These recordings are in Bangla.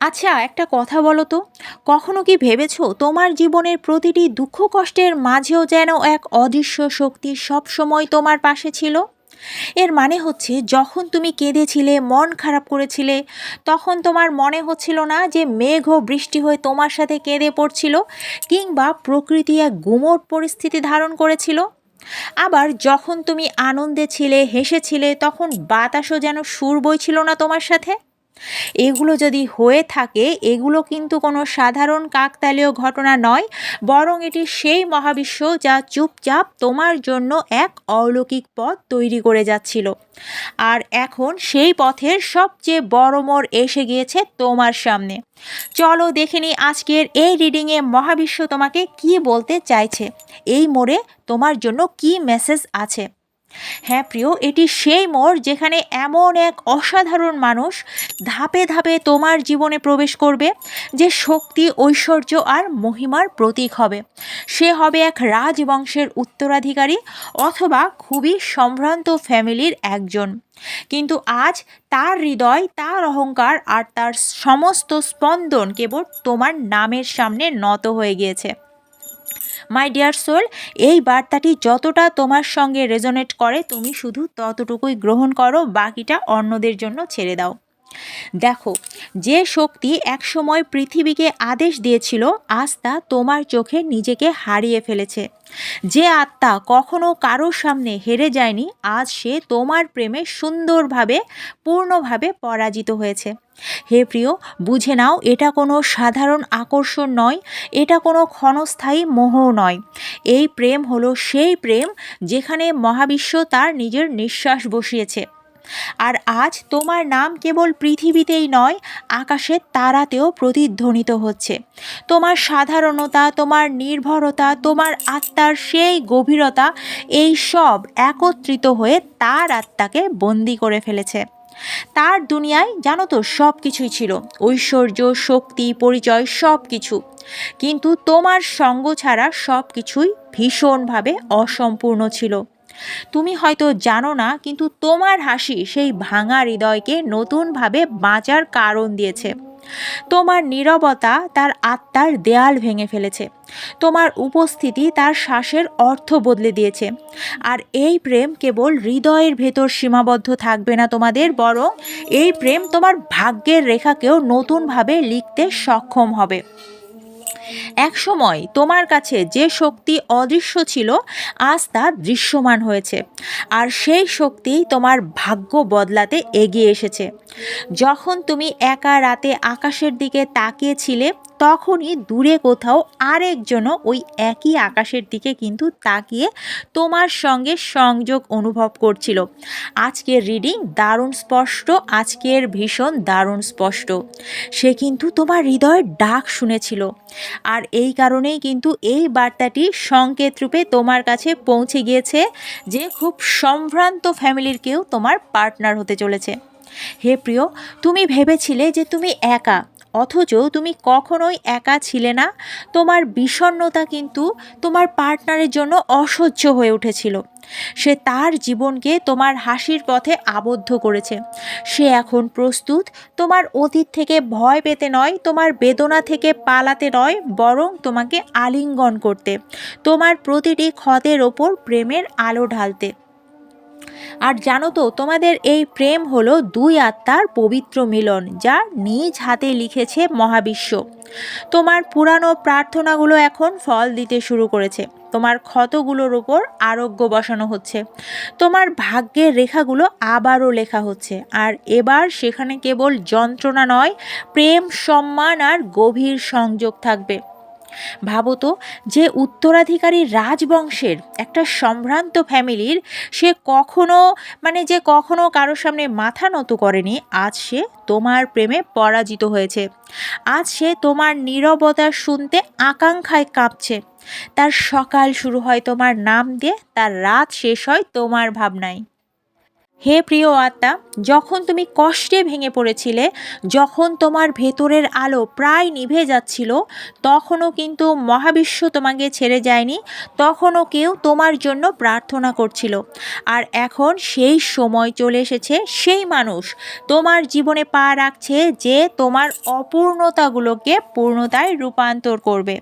আচ্ছা একটা কথা বলো তো। কখনো কি ভেবেছো তোমার জীবনের প্রতিটি দুঃখ কষ্টের মাঝেও যেন এক অদৃশ্য শক্তি সবসময় তোমার পাশে ছিল? এর মানে হচ্ছে যখন তুমি কেঁদেছিলে, মন খারাপ করেছিলে, তখন তোমার মনে হচ্ছিল না যে মেঘ ও বৃষ্টি হয়ে তোমার সাথে কেঁদে পড়ছিল কিংবা প্রকৃতি এক গুমোট পরিস্থিতি ধারণ করেছিল। আবার যখন তুমি আনন্দে ছিলে, হেসেছিলে, তখন বাতাসও যেন সুর বইছিল না তোমার সাথে। এগুলো যদি হয়ে থাকে, এগুলো কিন্তু কোনো সাধারণ কাকতালীয় ঘটনা নয়, বরং এটি সেই মহাবিশ্ব যা চুপচাপ তোমার জন্য এক অলৌকিক পথ তৈরি করে যাচ্ছিল। আর এখন সেই পথের সবচেয়ে বড় মোড় এসে গিয়েছে তোমার সামনে। চলো দেখে নিই আজকের এই রিডিংয়ে মহাবিশ্ব তোমাকে কি বলতে চাইছে। এই মোড়ে তোমার জন্য কি মেসেজ আছে? হ্যাঁ প্রিয়, এটি সেই মোড় যেখানে এমন এক অসাধারণ মানুষ ধাপে ধাপে তোমার জীবনে প্রবেশ করবে, যে শক্তি, ঐশ্বর্য আর মহিমার প্রতীক হবে। সে হবে এক রাজবংশের উত্তরাধিকারী অথবা খুবই সম্ভ্রান্ত ফ্যামিলির একজন। কিন্তু আজ তার হৃদয়, তার অহংকার আর তার সমস্ত স্পন্দন কেবল তোমার নামের সামনে নত হয়ে গিয়েছে। মাই ডিয়ার সোল এই বার্তাটি যতটা তোমার সঙ্গে রেজোনেট করে, তুমি শুধু ততটুকুই গ্রহণ করো, বাকিটা অন্যদের জন্য ছেড়ে দাও। দেখো, যে শক্তি একসময় পৃথিবীকে আদেশ দিয়েছিল, আজ তা তোমার চোখে নিজেকে হারিয়ে ফেলেছে। যে আত্মা কখনো কারোর সামনে হেরে যায়নি, আজ সে তোমার প্রেমে সুন্দরভাবে, পূর্ণভাবে পরাজিত হয়েছে। হে প্রিয়, বুঝে নাও, এটা কোনো সাধারণ আকর্ষণ নয়, এটা কোনো ক্ষণস্থায়ী মোহ নয়। এই প্রেম হলো সেই প্রেম যেখানে মহাবিশ্ব তার নিজের নিঃশ্বাস বসিয়েছে। আর আজ তোমার নাম কেবল পৃথিবীতেই নয়, আকাশের তারাতেও প্রতিধ্বনিত হচ্ছে। তোমার সাধারণতা, তোমার নির্ভরতা, তোমার আত্মার সেই গভীরতা, এই সব একত্রিত হয়ে তার আত্মাকে বন্দি করে ফেলেছে। তার দুনিয়ায় জানো তো সব কিছুই ছিল। ঐশ্বর্য, শক্তি, পরিচয় সব কিছু কিন্তু তোমার সঙ্গ ছাড়া সব কিছুই ভীষণভাবে অসম্পূর্ণ ছিল। তুমি হয়তো জানো না, কিন্তু তোমার হাসি সেই ভাঙা হৃদয়কে নতুনভাবে বাঁচার কারণ দিয়েছে। তোমার নীরবতা তার আত্মার দেয়াল ভেঙে ফেলেছে। তোমার উপস্থিতি তার শ্বাসের অর্থ বদলে দিয়েছে। আর এই প্রেম কেবল হৃদয়ের ভেতর সীমাবদ্ধ থাকবে না তোমাদের, বরং এই প্রেম তোমার ভাগ্যের রেখাকেও নতুনভাবে লিখতে সক্ষম হবে। এক সময় তোমার কাছে যে শক্তি অদৃশ্য ছিল, আজ তা দৃশ্যমান হয়েছে। আর সেই শক্তি তোমার ভাগ্য বদলাতে এগিয়ে এসেছে। যখন তুমি একা রাতে আকাশের দিকে তাকিয়েছিলে তখনই দূরে কোথাও আরেকজনও ওই একই আকাশের দিকে কিন্তু তাকিয়ে তোমার সঙ্গে সংযোগ অনুভব করছিল। আজকের রিডিং দারুণ স্পষ্ট, আজকের ভীষণ দারুণ স্পষ্ট। সে কিন্তু তোমার হৃদয়ের ডাক শুনেছিল। আর এই কারণেই কিন্তু এই বার্তাটি সংকেত রূপে তোমার কাছে পৌঁছে গিয়েছে যে খুব সম্ভ্রান্ত ফ্যামিলির কেউ তোমার পার্টনার হতে চলেছে। হে প্রিয়, তুমি ভেবেছিলে যে তুমি একা। অথচ তুমি কখনোই একা ছিলে না। তোমার বিষণ্নতা কিন্তু তোমার পার্টনারের জন্য অসহ্য হয়ে উঠেছিল। সে তার জীবনকে তোমার হাসির পথে আবদ্ধ করেছে। সে এখন প্রস্তুত, তোমার অতীত থেকে ভয় পেতে নয়, তোমার বেদনা থেকে পালাতে নয়, বরং তোমাকে আলিঙ্গন করতে, তোমার প্রতিটি ক্ষতের ওপর প্রেমের আলো ঢালতে। আর জানো তো, তোমাদের এই প্রেম হলো দুই আত্মার পবিত্র মিলন, যা নিজ হাতে লিখেছে মহাবিশ্ব। তোমার পুরানো প্রার্থনাগুলো এখন ফল দিতে শুরু করেছে। তোমার ক্ষতগুলোর ওপর আরোগ্য বসানো হচ্ছে। তোমার ভাগ্যের রেখাগুলো আবারও লেখা হচ্ছে। আর এবার সেখানে কেবল যন্ত্রণা নয়, প্রেম, সম্মান আর গভীর সংযোগ থাকবে। ভাবো তো যে উত্তরাধিকারী রাজবংশের একটা সম্ভ্রান্ত ফ্যামিলির সে কখনো মানে যে কখনো কারোর সামনে মাথা নত করেনি, আজ সে তোমার প্রেমে পরাজিত হয়েছে। আজ সে তোমার নীরবতা শুনতে আকাঙ্ক্ষায় কাঁপছে। তার সকাল শুরু হয় তোমার নাম দিয়ে, তার রাত শেষ হয় তোমার ভাবনায়। হে প্রিয় আত্মা, যখন তুমি কষ্টে ভেঙে পড়েছিলে, যখন তোমার ভেতরের আলো প্রায় নিভে যাচ্ছিল, তখনও কিন্তু মহাবিশ্ব তোমাকে ছেড়ে যায়নি, তখনও কেউ তোমার জন্য প্রার্থনা করছিল। আর এখন সেই সময় চলে এসেছে সেই মানুষ তোমার জীবনে পা রাখছে যে তোমার অপূর্ণতাগুলোকে পূর্ণতায় রূপান্তর করবে।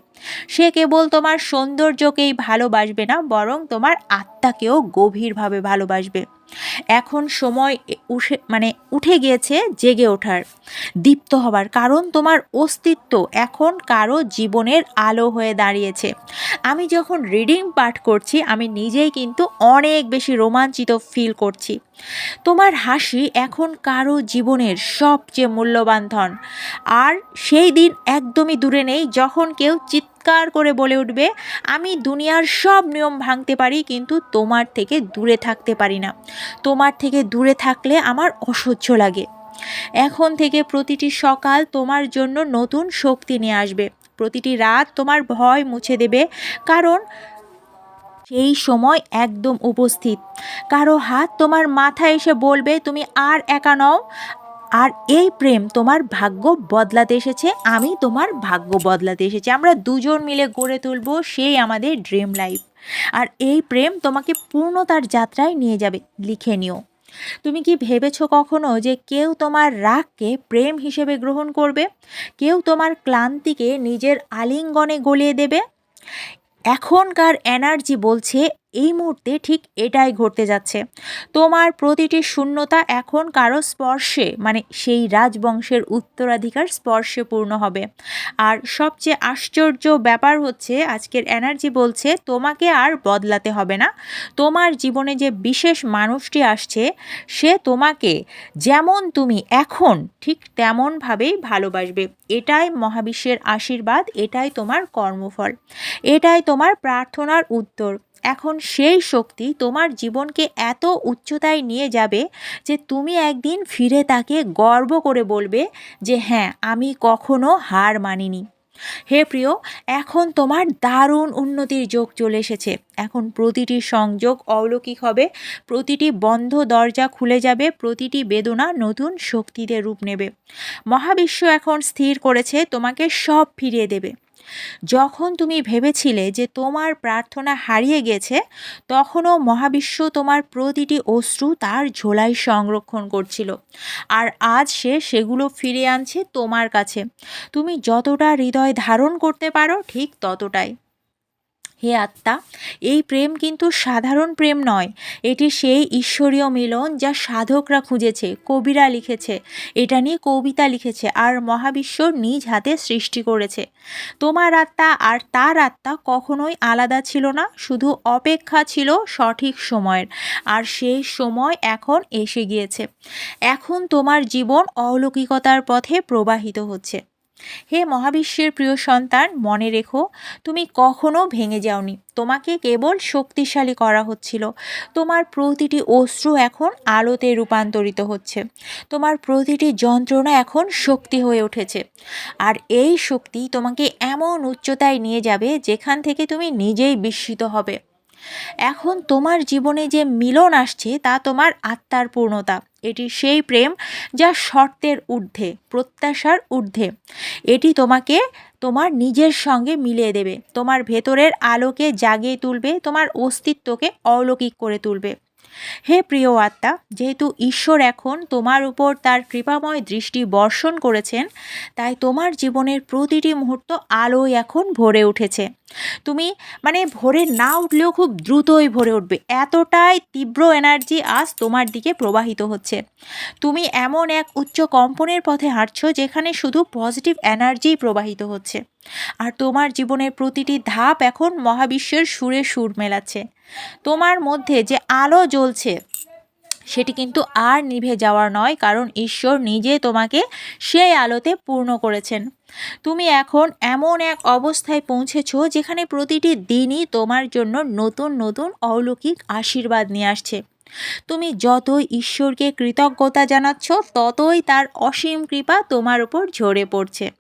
সে কেবল তোমার সৌন্দর্যকেই ভালোবাসবে না, বরং তোমার আত্মাকেও গভীরভাবে ভালোবাসবে। এখন সময় উঠে মানে উঠে গিয়েছে জেগে ওঠার। দীপ্ত হবার কারণ তোমার অস্তিত্ব এখন কারও জীবনের আলো হয়ে দাঁড়িয়েছে। আমি যখন রিডিং পাঠ করছি, আমি নিজেই কিন্তু অনেক বেশি রোমাঞ্চিত ফিল করছি। তোমার হাসি এখন কারও জীবনের সবচেয়ে মূল্যবান ধন। আর সেই দিন একদমই দূরে নেই যখন কেউ চিৎকার করে বলে উঠবে, আমি দুনিয়ার সব নিয়ম ভাঙতে পারি, কিন্তু তোমার থেকে দূরে থাকতে পারি না। তোমার থেকে দূরে থাকলে আমার অসহ্য লাগে। এখন থেকে প্রতিটি সকাল তোমার জন্য নতুন শক্তি নিয়ে আসবে। প্রতিটি রাত তোমার ভয় মুছে দেবে, কারণ সেই সময় একদম উপস্থিত। কারও হাত তোমার মাথায় এসে বলবে, তুমি আর একা নও আর এই প্রেম তোমার ভাগ্য বদলাতে এসেছে, আমি তোমার ভাগ্য বদলাতে এসেছি। আমরা দুজন মিলে গড়ে তুলব সেই আমাদের ড্রিম লাইফ আর এই প্রেম তোমাকে পূর্ণতার যাত্রায় নিয়ে যাবে, লিখে নিও। তুমি কি ভেবেছ কখনো যে কেউ তোমার রাগকে প্রেম হিসেবে গ্রহণ করবে? কেউ তোমার ক্লান্তিকে নিজের আলিঙ্গনে গলিয়ে দেবে? এখনকার এনার্জি বলছে এই মুহূর্তে ঠিক এটাই ঘটতে যাচ্ছে। তোমার প্রতিটি শূন্যতা এখন কারও স্পর্শে মানে সেই রাজবংশের উত্তরাধিকার স্পর্শে পূর্ণ হবে। আর সবচেয়ে আশ্চর্য ব্যাপার হচ্ছে, আজকের এনার্জি বলছে, তোমাকে আর বদলাতে হবে না। তোমার জীবনে যে বিশেষ মানুষটি আসছে, সে তোমাকে যেমন তুমি এখন, ঠিক তেমনভাবেই ভালোবাসবে। এটাই মহাবিশ্বের আশীর্বাদ, এটাই তোমার কর্মফল। এটাই তোমার প্রার্থনার উত্তর। এখন সেই শক্তি তোমার জীবনকে এত উচ্চতায় নিয়ে যাবে যে তুমি একদিন ফিরে তাকে গর্ব করে বলবে যে হ্যাঁ আমি কখনো হার মানিনি। হে প্রিয়, এখন তোমার দারুণ উন্নতির যোগ চলে এসেছে। এখন প্রতিটি সংযোগ অলৌকিক হবে, প্রতিটি বন্ধ দরজা খুলে যাবে, প্রতিটি বেদনা নতুন শক্তিতে রূপ নেবে। মহাবিশ্ব এখন স্থির করেছে, তোমাকে সব ফিরিয়ে দেবে। যখন তুমি ভেবেছিলে যে তোমার প্রার্থনা হারিয়ে গেছে, তখনও মহাবিশ্ব তোমার প্রতিটি অশ্রু তার ঝোলাই সংরক্ষণ করছিল। আর আজ সে সেগুলো ফিরে আনছে তোমার কাছে। তুমি যতটা হৃদয় ধারণ করতে পারো ঠিক ততটাই। হে আত্মা, এই প্রেম কিন্তু সাধারণ প্রেম নয়। এটি সেই ঈশ্বরীয় মিলন যা সাধকরা খুঁজেছে, কবিরা লিখেছে। এটা নিয়ে কবিতা লিখেছে আর মহাবিশ্ব নিজ হাতে সৃষ্টি করেছে। তোমার আত্মা আর তার আত্মা কখনোই আলাদা ছিল না, শুধু অপেক্ষা ছিল সঠিক সময়ের। আর সেই সময় এখন এসে গিয়েছে। এখন তোমার জীবন অলৌকিকতার পথে প্রবাহিত হচ্ছে। হে মহাবিশ্বের প্রিয় সন্তান, মনে রেখো, তুমি কখনো ভেঙে যাওনি। তোমাকে কেবল শক্তিশালী করা হচ্ছিল। তোমার প্রতিটি অশ্রু এখন আলোতে রূপান্তরিত হচ্ছে। তোমার প্রতিটি যন্ত্রণা এখন শক্তি হয়ে উঠেছে। আর এই শক্তি তোমাকে এমন উচ্চতায় নিয়ে যাবে যেখান থেকে তুমি নিজেই বিস্মিত হবে। এখন তোমার জীবনে যে মিলন আসছে, তা তোমার আত্মার পূর্ণতা। এটি সেই প্রেম যা শর্তের ঊর্ধ্বে, প্রত্যাশার ঊর্ধ্বে। এটি তোমাকে তোমার নিজের সঙ্গে মিলিয়ে দেবে। তোমার ভেতরের আলোকে জাগিয়ে তুলবে, তোমার অস্তিত্বকে অলৌকিক করে তুলবে। হে প্রিয় আত্মা, যেহেতু ঈশ্বর এখন তোমার উপর তার কৃপাময় দৃষ্টি বর্ষণ করেছেন, তাই তোমার জীবনের প্রতিটি মুহূর্ত আলোয় এখন ভরে উঠেছে। তুমি মানে ভরে না উঠলেও খুব দ্রুতই ভরে উঠবে। এতটাই তীব্র এনার্জি আজ তোমার দিকে প্রবাহিত হচ্ছে। তুমি এমন এক উচ্চ কম্পনের পথে হাঁটছো যেখানে শুধু পজিটিভ এনার্জি প্রবাহিত হচ্ছে। আর তোমার জীবনের প্রতিটি ধাপ এখন মহাবিশ্বের সুরে সুর মেলাচ্ছে। তোমার মধ্যে যে আলো জ্বলছে, সেটি কিন্তু আর নিভে যাওয়ার নয়, কারণ ঈশ্বর নিজে তোমাকে সেই আলোতে পূর্ণ করেছেন। তুমি এখন এমন এক অবস্থায় পৌঁছেছো, যেখানে প্রতিটি দিনই তোমার জন্য নতুন নতুন অলৌকিক আশীর্বাদ নিয়ে আসছে। তুমি যত ঈশ্বরকে কৃতজ্ঞতা জানাচ্ছ, ততই তার অসীম কৃপা তোমার উপর ঝরে পড়ছে।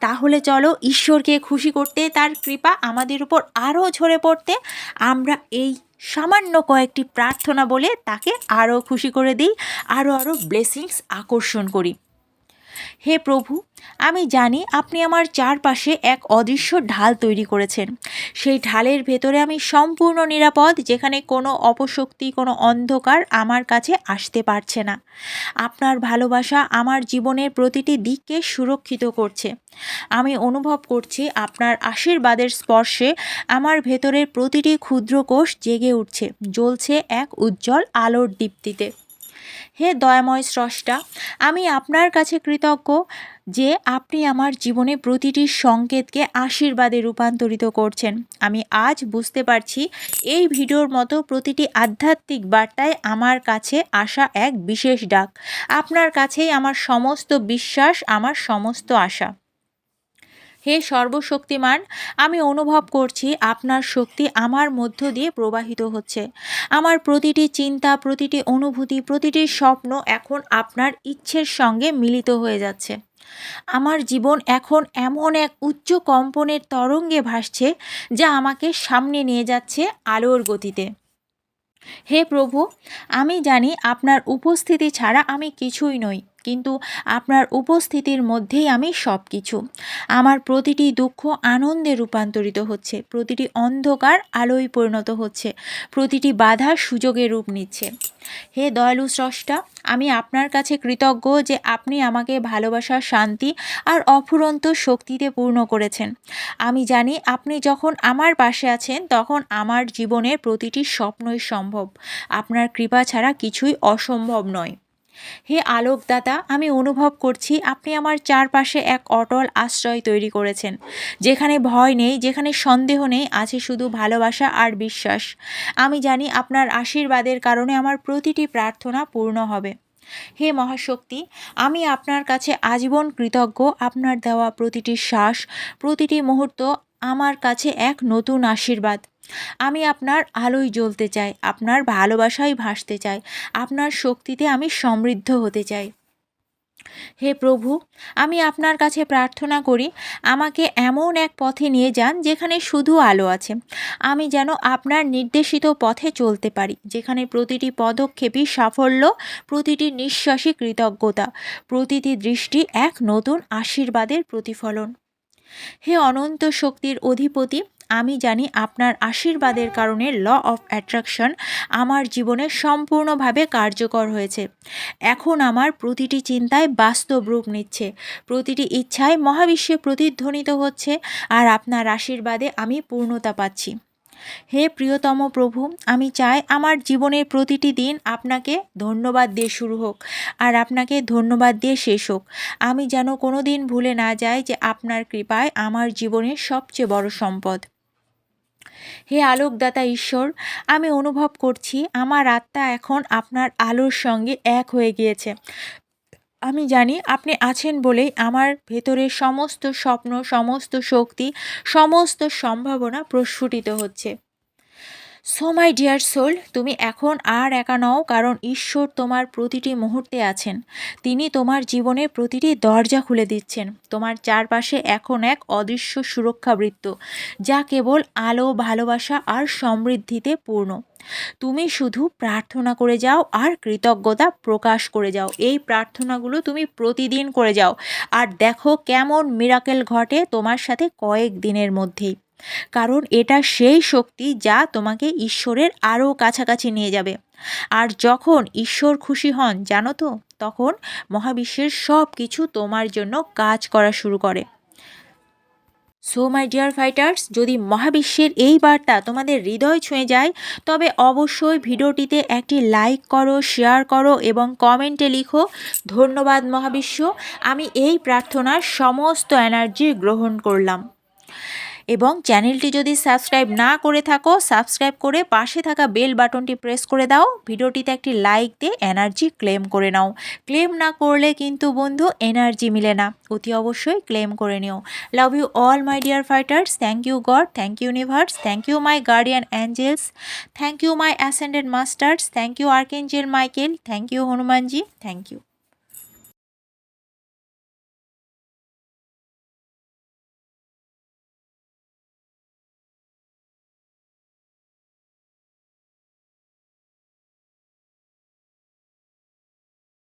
তাহলে চলো ঈশ্বরকে খুশি করতে, তার কৃপা আমাদের উপর আরও ঝরে পড়তে, আমরা এই সামান্য কয়েকটি প্রার্থনা বলে তাকে আরও খুশি করে দিই, আরও আরও ব্লেসিংস আকর্ষণ করি। হে প্রভু, আমি জানি আপনি আমার চারপাশে এক অদৃশ্য ঢাল তৈরি করেছেন। সেই ঢালের ভেতরে আমি সম্পূর্ণ নিরাপদ, যেখানে কোনো অপশক্তি, কোনো অন্ধকার আমার কাছে আসতে পারছে না। আপনার ভালোবাসা আমার জীবনের প্রতিটি দিককে সুরক্ষিত করছে। আমি অনুভব করছি আপনার আশীর্বাদের স্পর্শে আমার ভেতরের প্রতিটি ক্ষুদ্র কোষ জেগে উঠছে, জ্বলছে এক উজ্জ্বল আলোর দীপ্তিতে। হে দয়াময় স্রষ্টা, আমি আপনার কাছে কৃতজ্ঞ যে আপনি আমার জীবনে প্রতিটি সংকেতকে আশীর্বাদে রূপান্তরিত করছেন। আমি আজ বুঝতে পারছি এই ভিডিওর মতো প্রতিটি আধ্যাত্মিক বার্তায় আমার কাছে আসা এক বিশেষ ডাক। আপনার কাছেই আমার সমস্ত বিশ্বাস, আমার সমস্ত আশা। হে সর্বশক্তিমান, আমি অনুভব করছি আপনার শক্তি আমার মধ্য দিয়ে প্রবাহিত হচ্ছে। আমার প্রতিটি চিন্তা, প্রতিটি অনুভূতি, প্রতিটি স্বপ্ন এখন আপনার ইচ্ছের সঙ্গে মিলিত হয়ে যাচ্ছে। আমার জীবন এখন এমন এক উচ্চ কম্পনের তরঙ্গে ভাসছে যা আমাকে সামনে নিয়ে যাচ্ছে আলোর গতিতে। হে প্রভু, আমি জানি আপনার উপস্থিতি ছাড়া আমি কিছুই নই। কিন্তু আপনার উপস্থিতির মধ্যেই আমি সব কিছু আমার প্রতিটি দুঃখ আনন্দে রূপান্তরিত হচ্ছে, প্রতিটি অন্ধকার আলোয় পরিণত হচ্ছে, প্রতিটি বাধা সুযোগে রূপ নিচ্ছে। হে দয়ালু স্রষ্টা, আমি আপনার কাছে কৃতজ্ঞ যে আপনি আমাকে ভালোবাসা শান্তি আর অফুরন্ত শক্তিতে পূর্ণ করেছেন। আমি জানি আপনি যখন আমার পাশে আছেন, তখন আমার জীবনের প্রতিটি স্বপ্নই সম্ভব। আপনার কৃপা ছাড়া কিছুই অসম্ভব নয়। হে আলোকদাতা আমি অনুভব করছি আপনি আমার চারপাশে এক অটল আশ্রয় তৈরি করেছেন। যেখানে ভয় নেই, যেখানে সন্দেহ নেই, আছে শুধু ভালোবাসা আর বিশ্বাস। আমি জানি আপনার আশীর্বাদের কারণে আমার প্রতিটি প্রার্থনা পূর্ণ হবে। হে মহাশক্তি, আমি আপনার কাছে আজীবন কৃতজ্ঞ। আপনার দেওয়া প্রতিটি শ্বাস, প্রতিটি মুহূর্ত আমার কাছে এক নতুন আশীর্বাদ। আমি আপনার আলোয় জ্বলতে চাই, আপনার ভালোবাসায় ভাসতে চাই, আপনার শক্তিতে আমি সমৃদ্ধ হতে চাই। হে প্রভু, আমি আপনার কাছে প্রার্থনা করি, আমাকে এমন এক পথে নিয়ে যান যেখানে শুধু আলো আছে। আমি যেন আপনার নির্দেশিত পথে চলতে পারি, যেখানে প্রতিটি পদক্ষেপই সাফল্য, প্রতিটি নিঃশ্বাসী কৃতজ্ঞতা, প্রতিটি দৃষ্টি এক নতুন আশীর্বাদের প্রতিফলন। হে অনন্ত শক্তির অধিপতি আমি জানি আপনার আশীর্বাদের কারণে ল অফ অ্যাট্রাকশন আমার জীবনে সম্পূর্ণভাবে কার্যকর হয়েছে। এখন আমার প্রতিটি চিন্তায় বাস্তব রূপ নিচ্ছে। প্রতিটি ইচ্ছায় মহাবিশ্বে প্রতিধ্বনিত হচ্ছে আর আপনার আশীর্বাদে আমি পূর্ণতা পাচ্ছি। হে প্রিয়তম প্রভু, আমি চাই আমার জীবনের প্রতিটি দিন আপনাকে ধন্যবাদ দিয়ে শুরু হোক আর আপনাকে ধন্যবাদ দিয়ে শেষ হোক। আমি যেন কোনো দিন ভুলে না যাই যে আপনার কৃপায় আমার জীবনের সবচেয়ে বড় সম্পদ। হে আলোকদাতা ঈশ্বর, আমি অনুভব করছি আমার আত্মা এখন আপনার আলোর সঙ্গে এক হয়ে গিয়েছে। আমি জানি আপনি আছেন বলেই আমার ভেতরের সমস্ত স্বপ্ন, সমস্ত শক্তি, সমস্ত সম্ভাবনা প্রস্ফুটিত হচ্ছে। সো মাই ডিয়ার সোল, তুমি এখন আর একা নও, কারণ ঈশ্বর তোমার প্রতিটি মুহূর্তে আছেন। তিনি তোমার জীবনের প্রতিটি দরজা খুলে দিচ্ছেন। তোমার চারপাশে এখন এক অদৃশ্য সুরক্ষাবৃত্ত যা কেবল আলো, ভালোবাসা আর সমৃদ্ধিতে পূর্ণ। তুমি শুধু প্রার্থনা করে যাও আর কৃতজ্ঞতা প্রকাশ করে যাও। এই প্রার্থনাগুলো তুমি প্রতিদিন করে যাও। আর দেখো কেমন মিরাকেল ঘটে তোমার সাথে কয়েক দিনের মধ্যেই। কারণ এটা সেই শক্তি যা তোমাকে ঈশ্বরের আরও কাছাকাছি নিয়ে যাবে। আর যখন ঈশ্বর খুশি হন, জানো তো, তখন মহাবিশ্বের সব কিছু তোমার জন্য কাজ করা শুরু করে। সো মাই ডিয়ার ফাইটার্স যদি মহাবিশ্বের এই বার্তা তোমাদের হৃদয় ছুঁয়ে যায়, তবে অবশ্যই ভিডিওটিতে একটি লাইক করো শেয়ার করো এবং কমেন্টে লিখো, ধন্যবাদ মহাবিশ্ব, আমি এই প্রার্থনার সমস্ত এনার্জি গ্রহণ করলাম। এবং চ্যানেলটি যদি সাবস্ক্রাইব না করে থাকো, সাবস্ক্রাইব করে পাশে থাকা বেল বাটনটি প্রেস করে দাও। ভিডিওটিতে একটি লাইক দিয়ে এনার্জি ক্লেম করে নাও। ক্লেম না করলে কিন্তু বন্ধু এনার্জি মিলে না। অতি অবশ্যই ক্লেম করে নিও। Love you all, my dear fighters. Thank you God. Thank you universe. Thank you, my guardian angels. Thank you, my ascended masters. Thank you, archangel Michael. Thank you, Hanumanji. Thank you.